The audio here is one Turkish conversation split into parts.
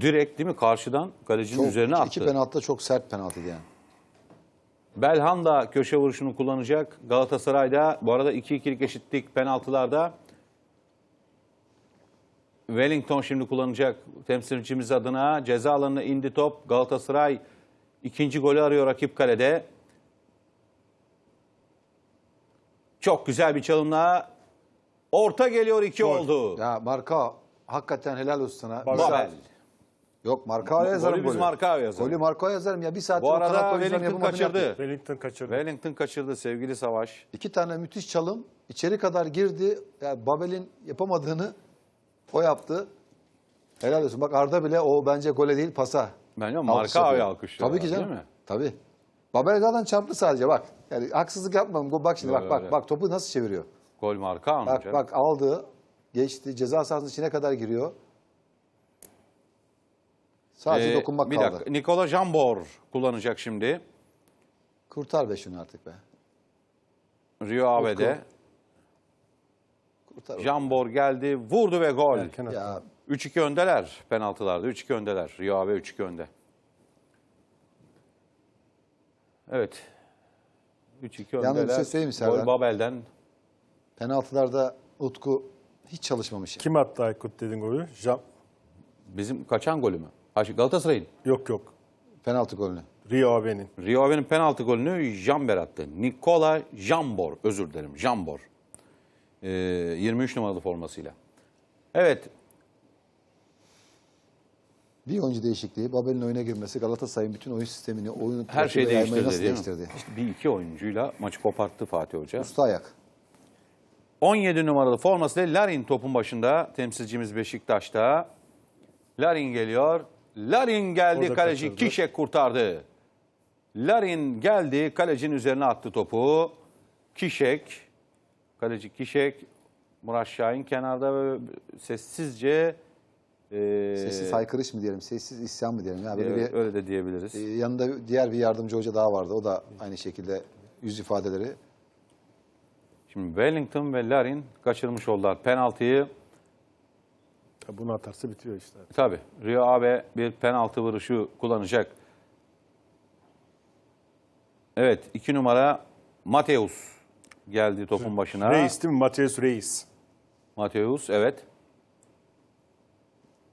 Direkt değil mi? Karşıdan kalecinin Çok, üzerine attı. iki penaltı da çok sert penaltıydı yani. Belhanda köşe vuruşunu kullanacak. Galatasaray'da bu arada 2-2'lik eşitlik penaltılarda. Wellington şimdi kullanacak temsilcimiz adına. Ceza alanına indi top. Galatasaray ikinci golü arıyor rakip kalede. Çok güzel bir çalımla. Orta geliyor 2 Gol. oldu. Ya Marka hakikaten helal olsun sana. Saat- Babel. Yok Marka yazarım Golü biz Marka yazarız. Golü Marka yazarım ya. Bir saat Bu arada Wellington kaçırdı. Wellington kaçırdı. Wellington kaçırdı sevgili Savaş. İki tane müthiş çalım. içeri kadar girdi. Yani Babel'in yapamadığını o yaptı. Helal olsun. Bak Arda bile o bence gole değil pasa. Bence yapıyor. alkışlıyor. Tabii ki canım. Değil mi? Tabii. Babel zaten çarptı sadece bak. Yani haksızlık yapmam. Bak şimdi bak bak bak topu nasıl çeviriyor. Gol Marka Bak bak aldı. Geçti. Ceza sahasının içine kadar giriyor. Sadece Ee, dokunmak bir kaldı. dakika. Nikola Jambor kullanacak şimdi. Kurtar be şunu artık be. Rio Ave'de. Kurtar. Jambor geldi, vurdu ve gol. Ya 3-2 öndeler penaltılarda. 3-2 öndeler. Rio Ave 3-2 önde. Evet. 3-2 Yalnız bir öndeler. şey söyleyeyim Serdar? Gol Babel'den. penaltılarda Utku hiç çalışmamış. Kim attı Aykut dedin golü? Jam... Bizim kaçan golü mü? Ha, Galatasaray'ın. Yok yok. Penaltı golünü. Rio Ave'nin. Rio Ave'nin penaltı golünü Jamber attı. Nikola Jambor. Özür dilerim. Jambor. Ee, 23 numaralı formasıyla. Evet. Bir oyuncu değişikliği, Babel'in oyuna girmesi Galatasaray'ın bütün oyun sistemini, oyun Her şeyi değiştirdi nasıl değiştirdi? İşte bir iki oyuncuyla maçı koparttı Fatih Hoca. Usta ayak. 17 numaralı formasıyla Larin topun başında. Temsilcimiz Beşiktaş'ta. Larin geliyor. Larin geldi. Orada kaleci kaçırdı. Kişek kurtardı. Larin geldi. Kalecinin üzerine attı topu. Kişek. Kaleci Kişek. Murat Şahin kenarda böyle sessizce e, Sessiz haykırış mı diyelim, sessiz isyan mı diyelim? Ya böyle bir, öyle de diyebiliriz. e, yanında diğer bir yardımcı hoca daha vardı. O da aynı şekilde yüz ifadeleri. Şimdi Wellington ve Larin kaçırmış oldular penaltıyı. Bunu atarsa bitiyor işte. Tabii. Rio Ave bir penaltı vuruşu kullanacak. Evet. iki numara Mateus geldi topun başına. Reis değil mi? Mateus Reis. Mateus evet.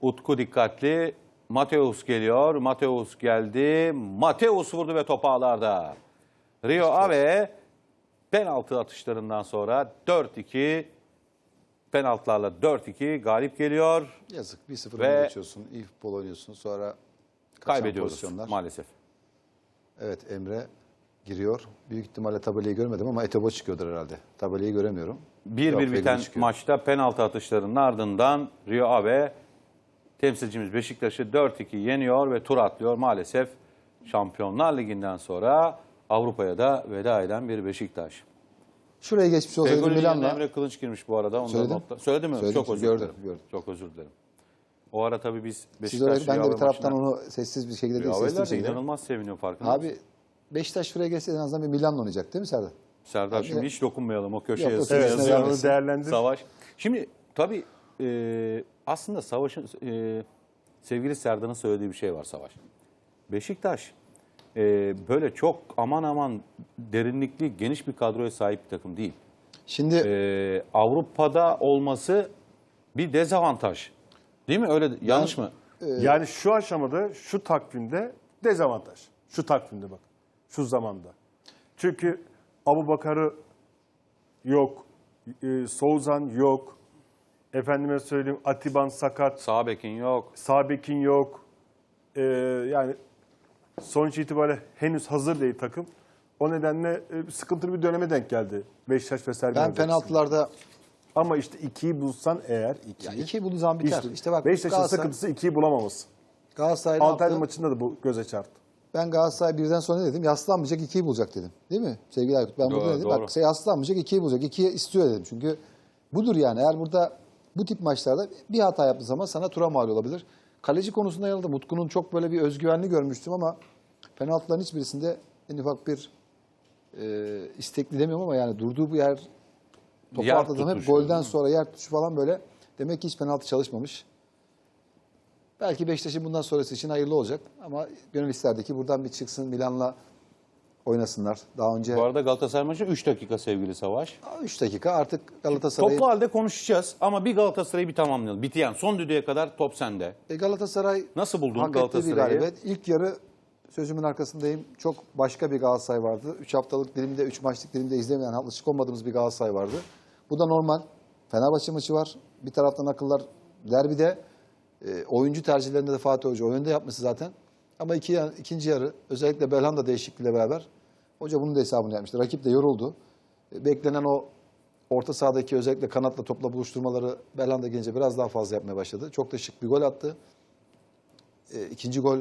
Utku dikkatli. Mateus geliyor. Mateus geldi. Mateus vurdu ve top ağlarda. Rio Ave penaltı atışlarından sonra 4-2 penaltılarla 4-2 galip geliyor. Yazık 1-0 Ve- öne geçiyorsun, iyi futbol oynuyorsun. Sonra kaçan Kaybediyoruz pozisyonlar. maalesef. Evet Emre giriyor. Büyük ihtimalle tabelayı görmedim ama Etebo çıkıyordur herhalde. Tabelayı göremiyorum. 1-1 Yok, biten çıkıyor. maçta penaltı atışlarının ardından Rio Ave temsilcimiz Beşiktaş'ı 4-2 yeniyor ve tur atlıyor. Maalesef Şampiyonlar Ligi'nden sonra Avrupa'ya da veda eden bir Beşiktaş. Şuraya geçmiş olsaydı Fegoli'nin yanına Milan'la. Emre Kılıç girmiş bu arada. Onu da Söyledim. notla- Söyledi mi? Söyledim, Çok özür gördüm, dilerim. gördüm. Çok özür dilerim. O ara tabii biz Siz Beşiktaş oraya, ben de bir taraftan onu sessiz bir şekilde değil, sesli bir de şekilde. inanılmaz seviniyor farkında. Abi Beşiktaş şuraya geçse en azından bir Milan'la oynayacak değil mi Serdar? Serdar Abi- şimdi hiç dokunmayalım o köşeye. Yok, onu vermesin. değerlendir. Savaş. Şimdi tabii e, aslında Savaş'ın e, sevgili Serdar'ın söylediği bir şey var Savaş. Beşiktaş e, böyle çok aman aman derinlikli geniş bir kadroya sahip bir takım değil. Şimdi E, Avrupa'da olması bir dezavantaj. Değil mi? Öyle yanlış mı? Yani şu aşamada, şu takvimde dezavantaj. Şu takvimde bak. Şu zamanda. Çünkü Abu Bakar'ı yok. E, Souzan yok. Efendime söyleyeyim Atiban sakat. Sağ bekin yok. Sabek'in yok. E, yani sonuç itibariyle henüz hazır değil takım. O nedenle e, sıkıntılı bir döneme denk geldi Beşiktaş ve Sergen ben penaltılarda Ama işte ikiyi bulsan eğer iki. ya iki bulduğu zaman biter. İşte, İşte, bak Beşiktaş'ın Galatasaray, sıkıntısı ikiyi bulamaması. Galatasaray ne Antalya maçında da bu göze çarptı. Ben Galatasaray birden sonra ne dedim? Yaslanmayacak ikiyi bulacak dedim. Değil mi? Sevgili Aykut. Ben burada Doğru, ne dedim? doğru. Bak yaslanmayacak ikiyi bulacak. İkiyi istiyor dedim. Çünkü budur yani. Eğer burada bu tip maçlarda bir hata yaptığı zaman sana tura mal olabilir. Kaleci konusunda yanıldım. Utku'nun çok böyle bir özgüvenli görmüştüm ama penaltıların hiçbirisinde en ufak bir e, istekli demiyorum ama yani durduğu bu yer topu Yer hep golden sonra yer tutuşu falan böyle demek ki hiç penaltı çalışmamış. Belki Beşiktaş'ın bundan sonrası için hayırlı olacak. Ama gönül isterdi ki buradan bir çıksın Milan'la oynasınlar. Daha önce Bu arada Galatasaray maçı 3 dakika sevgili Savaş. 3 dakika artık Galatasaray'ı... Toplu halde konuşacağız ama bir Galatasaray'ı bir tamamlayalım. Bitti yani son düdüğe kadar top sende. E, Galatasaray Nasıl buldun hak ettiği bir Galatasaray'ı? galibiyet. İlk yarı sözümün arkasındayım. Çok başka bir Galatasaray vardı. 3 haftalık dilimde, 3 maçlık dilimde izlemeyen, alışık olmadığımız bir Galatasaray vardı. Bu da normal. Fenerbahçe maçı var. Bir taraftan akıllar derbide. E, oyuncu tercihlerinde de Fatih Hoca o yönde yapması zaten. Ama iki, ikinci yarı özellikle Belhanda değişikliğiyle beraber hoca bunun da hesabını yapmıştı. Rakip de yoruldu. E, beklenen o orta sahadaki özellikle kanatla topla buluşturmaları Belhanda gelince biraz daha fazla yapmaya başladı. Çok da şık bir gol attı. E, ikinci gol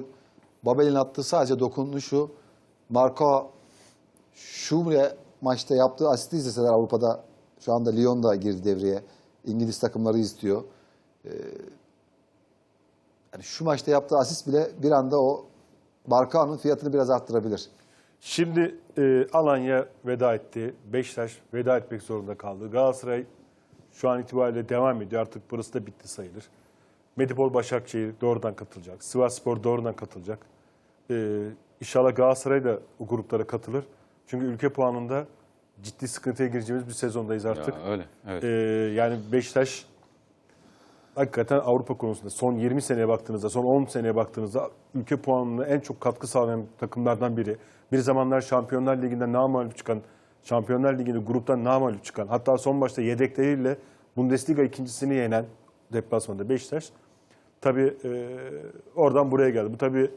Babel'in attığı sadece dokunuşu. Marco Şumre maçta yaptığı asisti izleseler Avrupa'da şu anda Lyon girdi devreye. İngiliz takımları istiyor. E, yani şu maçta yaptığı asist bile bir anda o Marcao'nun fiyatını biraz arttırabilir. Şimdi e, Alanya veda etti. Beşiktaş veda etmek zorunda kaldı. Galatasaray şu an itibariyle devam ediyor. Artık burası da bitti sayılır. Medipol Başakşehir doğrudan katılacak. Sivas Spor doğrudan katılacak. E, inşallah Galatasaray da o gruplara katılır. Çünkü ülke puanında ciddi sıkıntıya gireceğimiz bir sezondayız artık. Ya, öyle. Evet. Ee, yani Beşiktaş hakikaten Avrupa konusunda son 20 seneye baktığınızda, son 10 seneye baktığınızda ülke puanına en çok katkı sağlayan takımlardan biri. Bir zamanlar Şampiyonlar Ligi'nden namalup çıkan, Şampiyonlar Ligi'nde gruptan namalup çıkan, hatta son başta yedekleriyle Bundesliga ikincisini yenen deplasmanda Beşiktaş. Tabii e, oradan buraya geldi. Bu tabii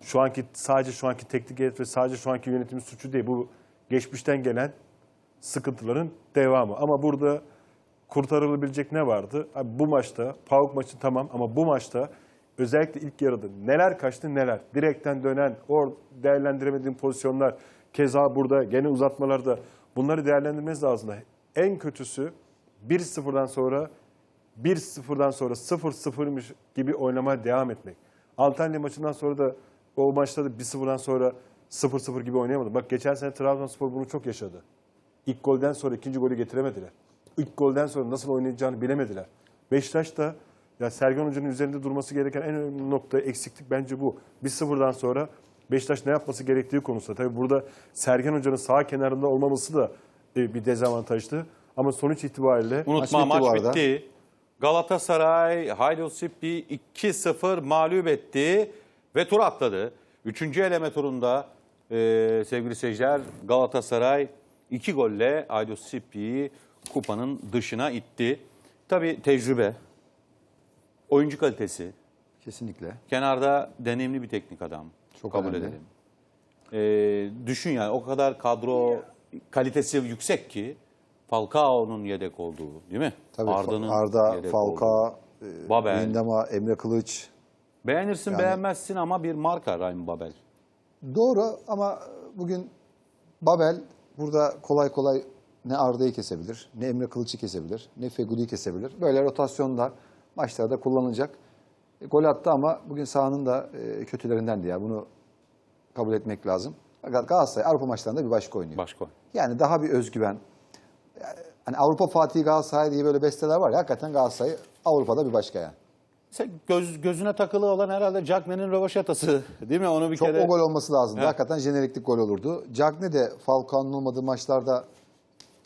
şu anki sadece şu anki teknik heyet ve sadece şu anki yönetimin suçu değil. Bu geçmişten gelen sıkıntıların devamı. Ama burada kurtarılabilecek ne vardı? Abi bu maçta, PAOK maçı tamam ama bu maçta özellikle ilk yarıda neler kaçtı neler. Direkten dönen, or değerlendiremediğim pozisyonlar, keza burada gene uzatmalarda bunları değerlendirmeniz lazım. En kötüsü 1-0'dan sonra 1-0'dan sonra 0-0'mış gibi oynamaya devam etmek. Antalya maçından sonra da o maçta da 1-0'dan sonra 0-0 gibi oynayamadı. Bak geçen sene Trabzonspor bunu çok yaşadı. İlk golden sonra ikinci golü getiremediler. İlk golden sonra nasıl oynayacağını bilemediler. Beşiktaş da ya Sergen Hoca'nın üzerinde durması gereken en önemli nokta eksiklik bence bu. 1-0'dan sonra Beşiktaş ne yapması gerektiği konusunda. Tabii burada Sergen Hoca'nın sağ kenarında olmaması da e, bir dezavantajdı. Ama sonuç itibariyle Unutma Maç bitti maç bu arada. bitti. Galatasaray Haydosip'i 2-0 mağlup etti ve tur atladı. Üçüncü eleme turunda e, sevgili seyirciler Galatasaray 2 golle Haydosip'i kupanın dışına itti. Tabii tecrübe, oyuncu kalitesi, Kesinlikle. kenarda deneyimli bir teknik adam. Çok kabul önemli. edelim. Ee, düşün yani o kadar kadro kalitesi yüksek ki Falcao'nun yedek olduğu değil mi? Tabii Arda'nın Arda, yedek olduğu. e, Babel. Lindama, Emre Kılıç. Beğenirsin beğenmezsin ama bir marka Ryan Babel. Doğru ama bugün Babel burada kolay kolay ne Arda'yı kesebilir, ne Emre Kılıç'ı kesebilir, ne Feguli'yi kesebilir. Böyle rotasyonda maçlarda kullanılacak. E, gol attı ama bugün sahanın da e, kötülerindendi ya. Bunu kabul etmek lazım. Fakat Galatasaray Avrupa maçlarında bir başka oynuyor. Başka. Yani daha bir özgüven. Yani hani Avrupa Fatih Galatasaray diye böyle besteler var ya hakikaten Galatasaray Avrupa'da bir başka yani. Sen göz, gözüne takılı olan herhalde Cagney'in rövaşatası değil mi? Onu bir Çok kere... o gol olması lazımdı. He. Hakikaten jeneriklik gol olurdu. Cagne de Falcao'nun olmadığı maçlarda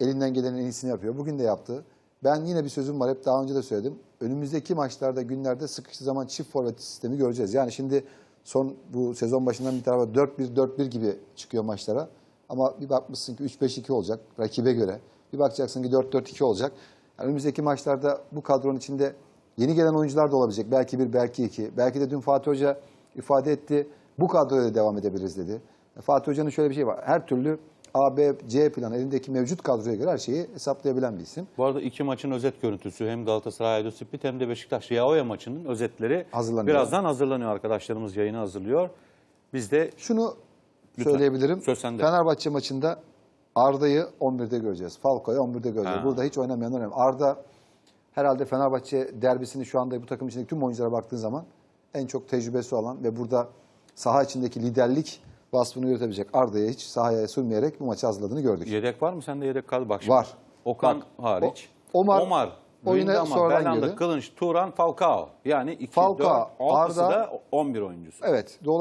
elinden gelenin en iyisini yapıyor. Bugün de yaptı. Ben yine bir sözüm var. Hep daha önce de söyledim. Önümüzdeki maçlarda, günlerde sıkıştığı zaman çift forvet sistemi göreceğiz. Yani şimdi son bu sezon başından bir tarafa 4-1-4-1 gibi çıkıyor maçlara. Ama bir bakmışsın ki 3-5-2 olacak rakibe göre. Bir bakacaksın ki 4-4-2 olacak. Yani önümüzdeki maçlarda bu kadronun içinde yeni gelen oyuncular da olabilecek. Belki bir, belki iki. Belki de dün Fatih Hoca ifade etti. Bu kadroyla devam edebiliriz dedi. Fatih Hoca'nın şöyle bir şey var. Her türlü A, B, C planı elindeki mevcut kadroya göre her şeyi hesaplayabilen bir isim. Bu arada iki maçın özet görüntüsü hem Galatasaray Haydosipit hem de Beşiktaş Yaoya maçının özetleri Hazırlanıyor. birazdan hazırlanıyor arkadaşlarımız yayını hazırlıyor. Biz de Şunu Lütfen. söyleyebilirim. Söz sende. Fenerbahçe maçında Arda'yı 11'de göreceğiz. Falcao'yu 11'de göreceğiz. Ha. Burada hiç oynamayan önemli. Arda herhalde Fenerbahçe derbisini şu anda bu takım içindeki tüm oyunculara baktığın zaman en çok tecrübesi olan ve burada saha içindeki liderlik vasfını yürütebilecek Arda'ya hiç sahaya sürmeyerek bu maçı hazırladığını gördük. yedek var mı? Sende yedek kaldı. Bak şimdi. Var. Okan Bak, hariç. o- Omar- Omar oyuna sonradan Belhanda, girdi. Kılınç, Turan, Falcao. Yani 2, Falcao, 4, 6'sı Arda- da 11 oyuncusu. Evet.